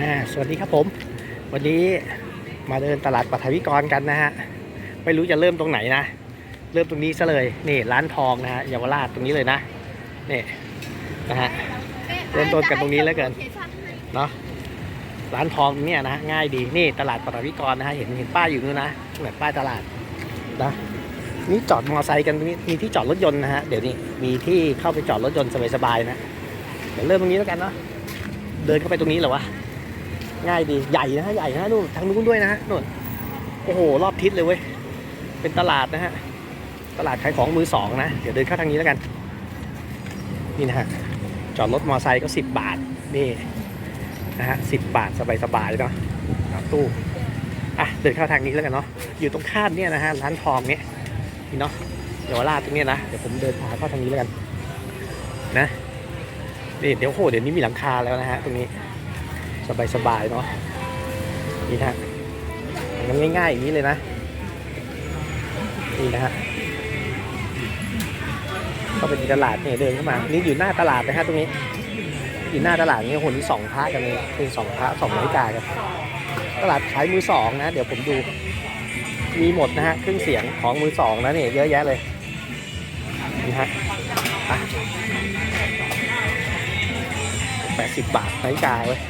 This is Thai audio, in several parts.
อ่าสวัสดีครับผม วันนี้มาเดินตลาดปัทวิกรกันนะฮะไม่รู้จะเริ่มตรงไหนนะ เริ่มตรงนี้ซะเลยนี่ร้านทองนะฮะเยาวราชตรงนี้เลยนะนี่นะฮะเริ่มต้นกันตรงนี้แล้วกันเนาะร้านทองเนี่ยนะง่ายดีนี่ตลาดปัทวิกรนะฮะเห็นเห็นป้ายอยู่นู่นนะเหมือนป้ายตลาดนะนี่จอดมอเตอร์ไซค์กันตรงนี้มีที่จอดรถยนต์นะฮะเดี๋ยวนี้มีที่เข้าไปจอดรถยนต์สบายๆนะเดี๋ยวเริ่มตรงนี้แล้วกันเนาะเดินเข้าไปตรงนี้เหรอวะ ง่ายดีใหญ่นะฮะใหญ่นะนู่นทางนู้นด้วยนะฮะนู่นโอ้โหรอบทิศเลยเว้ยเป็นตลาดนะฮะตลาดขายของมือสองนะ เดี๋ยวเดินเข้าทางนี้แล้วกัน นี่นะฮะจอดรถมอเตอร์ไซค์ก็สิบบาทนี่นะฮะสิบบาทสบายๆเนาะเอาตู้อะเดินเข้าทางนี้แล้วกันเนาะอยู่ตรงข้ามเนี่ยนะฮะร้านทองเนี่ยนี่เนาะเดี๋ยวราชตรงเนี้ยนะเดี๋ยวผมเดินพาเข้าทางนี้แล้วกันนะนี่เดี๋ยวโหเดี๋ยวนี้มีหลังคาแล้วนะฮะตรงนี้ สบายๆเนาะนี่ฮะมันง่ายๆอย่างนี้เลยนะนี่นะฮะก็เป็นตลาดเนี่ยเดินเข้ามา นี่อยู่หน้าตลาดนะฮะตรงนี้ อยู่หน้าตลาดนี่คนที่สองพระกันเลยเป็นสองพระสองนาฬิกากันตลาดขายมือสองนะ เดี๋ยวผมดู มีหมดนะฮะเครื่องเสียงของมือสองนะนี่เยอะแยะเลยนี่ฮะแปดสิบบาทนาฬิกาเว้ย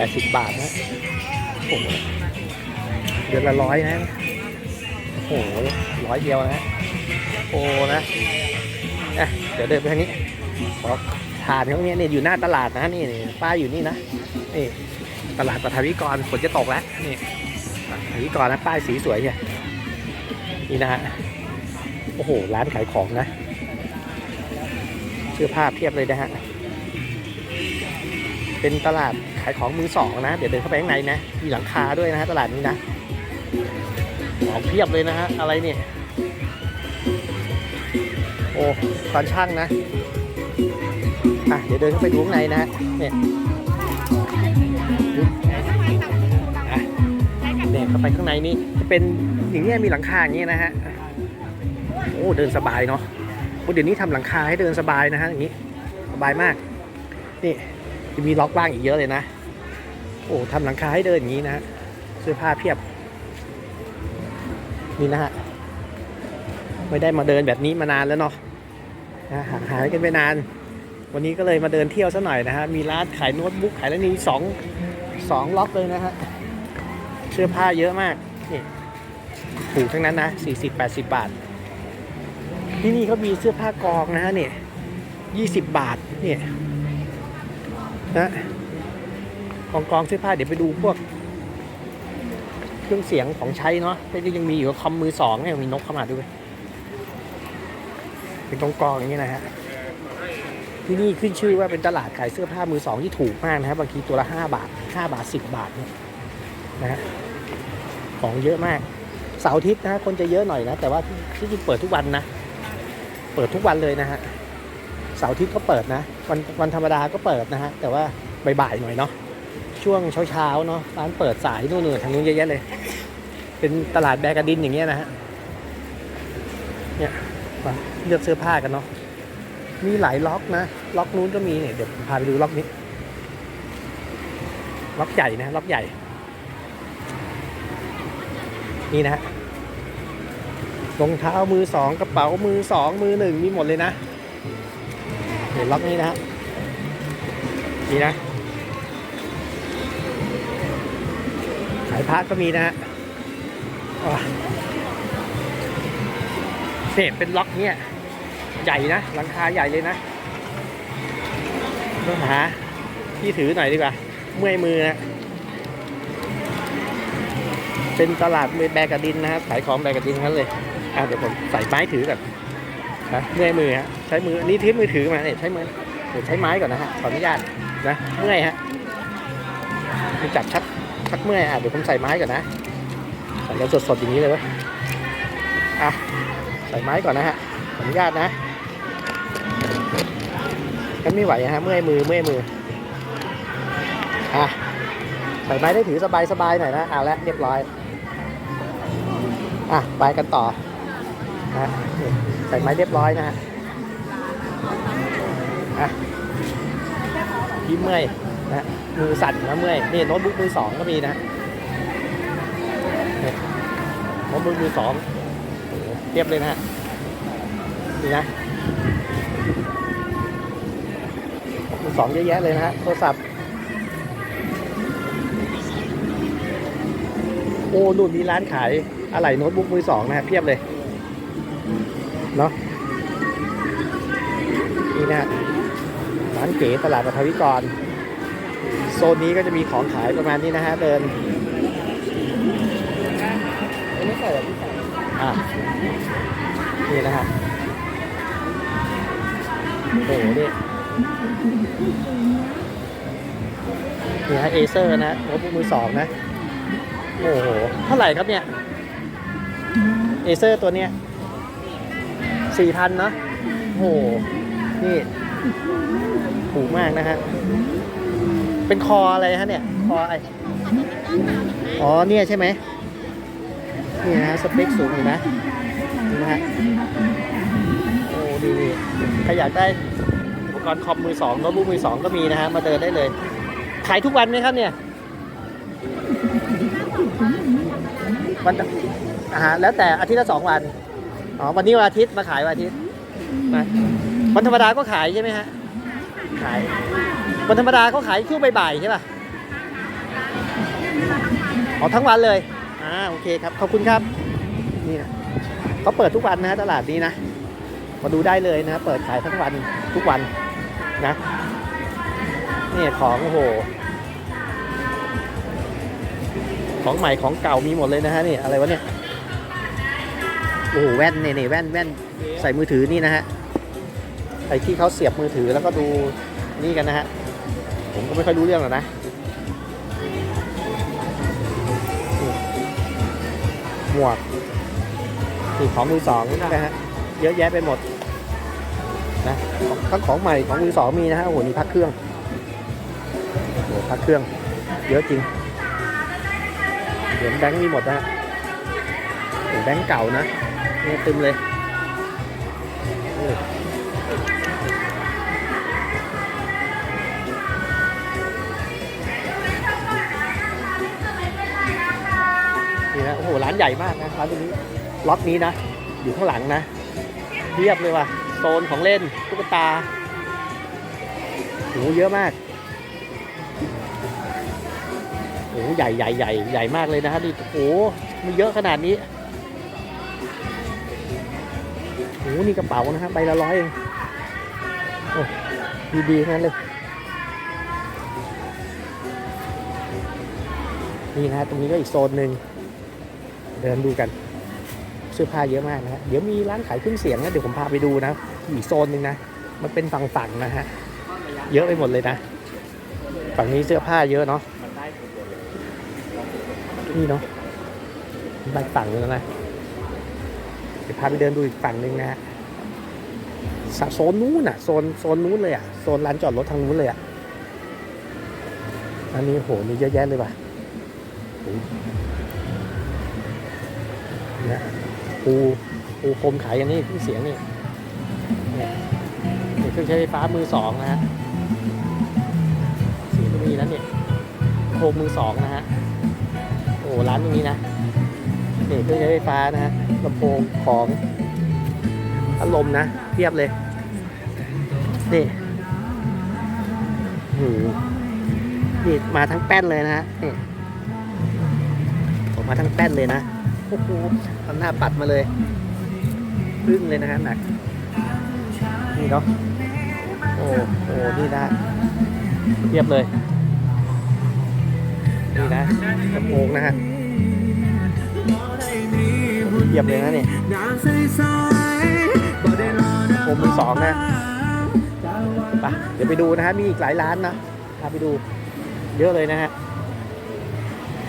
แปดสิบบาทนะโอ้โหเดือนละร้อยนะ โอ้โหร้อยเดียวนะโอ้นะอะเดี๋ยวเดินไปทางนี้ขอทานเขาเนี่ยเนี่ยอยู่หน้าตลาดนะนี่นี่ป้ายอยู่นี่นะนี่ตลาดปฐวิกรฝนจะตกแล้วนี่ปฐวิกรนะป้ายสีสวยเนี่ยนี่นะฮะโอ้โหร้านขายของนะเสื้อผ้าเพียบเลยนะฮะเป็นตลาด ขายของมือสองนะ เดี๋ยวเดินเข้าไปข้างในนะ มีหลังคาด้วยนะฮะตลาดนี้นะของเพียบเลยนะฮะ อะไรเนี่ย โอ้ตอนช่างนะ อะ เดี๋ยวเดินเข้าไปดูข้างในนะฮะ เนี่ยเนี่ยเข้าไปข้างในนี่จะเป็นอย่างเงี้ยมีหลังคาอย่างเงี้ยนะฮะ โอ้ เดินสบายเนาะเดี๋ยวนี้ทำหลังคาให้เดินสบายนะฮะอย่างนี้ สบายมาก นี่ จะมีล็อกบ้างอีกเยอะเลยนะ โอ้ทำหลังคาให้เดินอย่างนี้นะเสื้อผ้าเพียบ นี่นะฮะ ไม่ได้มาเดินแบบนี้มานานแล้วเนาะนะหาหายกันไปนาน วันนี้ก็เลยมาเดินเที่ยวซะหน่อยนะฮะ มีร้านขายโน้ตบุ๊กขายแล้วนี่สองสองล็อกเลยนะฮะ เสื้อผ้าเยอะมาก นี่ถูกทั้งนั้นนะสี่สิบแปดสิบบาท ที่นี่เขามีเสื้อผ้ากองนะฮะเนี่ยยี่สิบบาทเนี่ย นะกองกองเสื้อผ้าเดี๋ยวไปดูพวก เครื่องเสียงของใช้เนาะแล้วก็ยังมีอยู่กับคอมมือสองเนี่ยมีนกเข้ามาด้วย เป็นกองกองอย่างนี้นะฮะที่นี่ขึ้นชื่อว่าเป็นตลาดขายเสื้อผ้ามือสองที่ถูกมากนะครับบางทีตัวละห้าบาทห้าบาทสิบบาทเนี่ยนะฮะของเยอะมากเสาร์อาทิตย์นะฮะคนจะเยอะหน่อยนะ แต่ว่าที่จริงเปิดทุกวันนะ เปิดทุกวันเลยนะฮะ เสาร์อาทิตย์ก็เปิดนะ วันวันธรรมดาก็เปิดนะฮะแต่ว่าบ่ายๆหน่อยเนาะช่วงเช้าๆเนาะร้านเปิดสายนู่นๆทางนู้นเยอะแยะเลย เป็นตลาดแบกกระดินอย่างเงี้ยนะฮะเนี่ยมาเลือกเสื้อผ้ากันเนาะมีหลายล็อกนะล็อกนู้นก็มีเนี่ยเดี๋ยวพาไปดูล็อกนี้ ล็อกใหญ่นะล็อกใหญ่ นี่นะฮะรองเท้ามือสองกระเป๋ามือสองมือหนึ่งมีหมดเลยนะ ดี๋ยวล็อกนี้นะฮะนี่นะขายพระก็มีนะฮะเนี่ยเป็นล็อกเนี่ยใหญ่นะหลังคาใหญ่เลยนะต้องหาที่ถือหน่อยดีกว่า เมื่อยมือนะเป็นตลาดมือแบกกระดินนะครับขายของแบกกระดินทั้งนั้นเลยอะเดี๋ยวผมใส่ไม้ถือก่อน นะเมื่อยมือฮะใช้มือนี่ทิ้มือถือมาเนี่ยใช้มือเดี๋ยวใช้ไม้ก่อนนะฮะขออนุญาตนะเมื่อยฮะจับชักชักเมื่อยอะเดี๋ยวผมใส่ไม้ก่อนนะใส่แล้วสดๆอย่างนี้เลยว้ยอะใส่ไม้ก่อนนะฮะขออนุญาตนะกันไม่ไหวอะฮะเมื่อยมือเมื่อยมืออะใส่ไม้ได้ถือสบายๆหน่อยนะอะแล้วเรียบร้อยอะไปกันต่อนะ ใส่ไม้เรียบร้อยนะฮะอะพี่เมื่อยนะมือสั่นนะเมื่อยนี่โน้ตบุ๊กมือสองก็มีนะนี่โน้ตบุ๊กมือสองเทียบเลยนะฮะนี่นะมือสองเยอะแยะเลยนะฮะโทรศัพท์โอ้นู่นมีร้านขายอะไหล่โน้ตบุ๊กมือสองนะฮะเพียบเลย เนาะนี่นะร้านเก๋ตลาดปฐวิกร โซนนี้ก็จะมีของขายประมาณนี้นะฮะเดินไม่ใส่แบบพี่ใส่อะนี่นะฮะโอ้โหนี่นี่ฮะเอเซอร์นะโน้ตบุ๊กมือสองนะ โอ้โห เท่าไหร่ครับเนี่ย เอเซอร์ตัวเนี้ย สี่พันเนาะโอ้โห นี่ ถูกมากนะฮะ เป็นคออะไรฮะเนี่ย คอไรอ๋อ เนี่ยใช่ไหมนี่นะฮะสเปคสูงอยู่นะนี่นะฮะ โอ้ดีดีใครอยากได้อุปกรณ์คอมมือสองโน้ตบุ๊กมือสองก็มีนะฮะ มาเดินได้เลย ขายทุกวันไหมครับเนี่ยวันอ่าฮะแล้วแต่อาทิตย์ละสองวัน อ๋อวันนี้วันอาทิตย์มาขายวันอาทิตย์นะวันธรรมดาก็ขายใช่ไหมฮะขายวันธรรมดาเขาขายช่วงบ่ายๆใช่ป่ะอ๋อทั้งวันเลยอ่าโอเคครับขอบคุณครับนี่นะเขาเปิดทุกวันนะฮะตลาดนี้นะมาดูได้เลยนะ เปิดขายทั้งวันทุกวันนะนี่ของโอ้โหของใหม่ของเก่ามีหมดเลยนะฮะนี่อะไรวะเนี่ย โอ้โหแว่นเนี่ยแว่นแว่นใส่มือถือนี่นะฮะไอ้ที่เขาเสียบมือถือแล้วก็ดูนี่กันนะฮะผมก็ไม่ค่อยรู้เรื่องหรอกนะหมวกนี่ของมือสองนะฮะเยอะแยะไปหมดนะทั้งของใหม่ของมือสองมีนะฮะโอ้โหนี่พักเครื่องโอ้โหพักเครื่อง เยอะจริงเหรียญแบงค์มีหมดนะฮะเหรียญแบงค์เก่านะ นี่ตึมเลยนี่นี่นะโอ้โห ร้านใหญ่มากนะร้านตรงนี้ล็อตนี้นะ อยู่ข้างหลังนะเทียบเลยว่ะ โซนของเล่นตุ๊กตาโอ้โหเยอะมากโอ้โหใหญ่ใหญ่ใหญ่ใหญ่มากเลยนะฮะนี่โอ้โหมันเยอะขนาดนี้ โอ้โหนี่กระเป๋านะฮะใบละร้อยเองโอ้ดีๆทั้งนั้นเลย นี่นะฮะตรงนี้ก็อีกโซนหนึ่งเดินดูกัน เสื้อผ้าเยอะมากนะฮะเดี๋ยวมีร้านขายเครื่องเสียงนะเดี๋ยวผมพาไปดูนะอีกโซนหนึ่งนะมันเป็นฝั่งๆนะฮะเยอะไปหมดเลยนะ ฝั่งนี้เสื้อผ้าเยอะเนาะนี่เนาะไปฝั่งนึงแล้วนะ พาไปเดินดูอีกฝั่งหนึ่งนะฮะโซนนู้นอะโซนโซนนู้นเลยอะโซนร้านจอดรถทางนู้นเลยอะอันนี้โหมีเยอะแยะเลยว่ะนี่ปูปูคมขายอย่างนี้เครื่องเสียงนี่เนี่ยเครื่องใช้ไฟฟ้ามือสองนะฮะเสียงก็มีแล้วเนี่ยโคมมือสองนะฮะโอ้ร้านตรงนี้นะนี่เครื่องใช้ไฟฟ้านะฮะ ลำโพงของอารมณ์นะเทียบเลย นี่หืนี่มาทั้งแป้นเลยนะฮะนี่ผมมาทั้งแป้นเลยนะโอ้โหทำหน้าปัดมาเลยพึ่งเลยนะฮะหนัก นี่เนาะโอ้โหนี่นะเทียบเลย นี่นะลำโพงนะฮะ เหยียบเลยนะนี่ผมมือสองนะไปเดี๋ยวไปดูนะฮะมีอีกหลายร้านนะพาไปดู เยอะเลยนะฮะ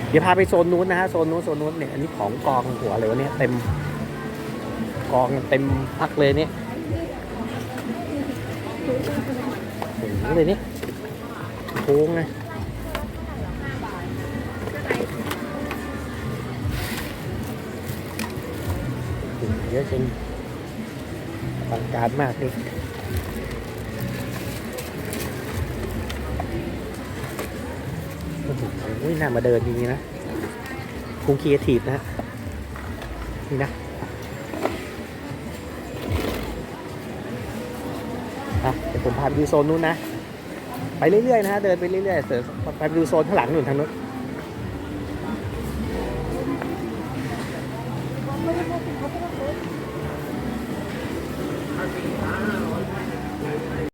เดี๋ยวพาไปโซนนู้นนะฮะโซนนู้นโซนนู้นเนี่ยอันนี้ของกองหัวเลยวะเนี่ยเต็มกองเต็มพักเลยเนี่ยโอ้โหเลยนี่โค้งนะ เยอะจริงอลังการมากนี่อ้โหน่ามาเดินจริงๆนะคุงคีเอทีฟนะ นี่นะอะเดี๋ยวผมพาไปดูโซนนู้นนะ ไปเรื่อยๆนะฮะ เดินไปเรื่อยๆเสือไปดูโซนข้างหลังหนุนทางนู้น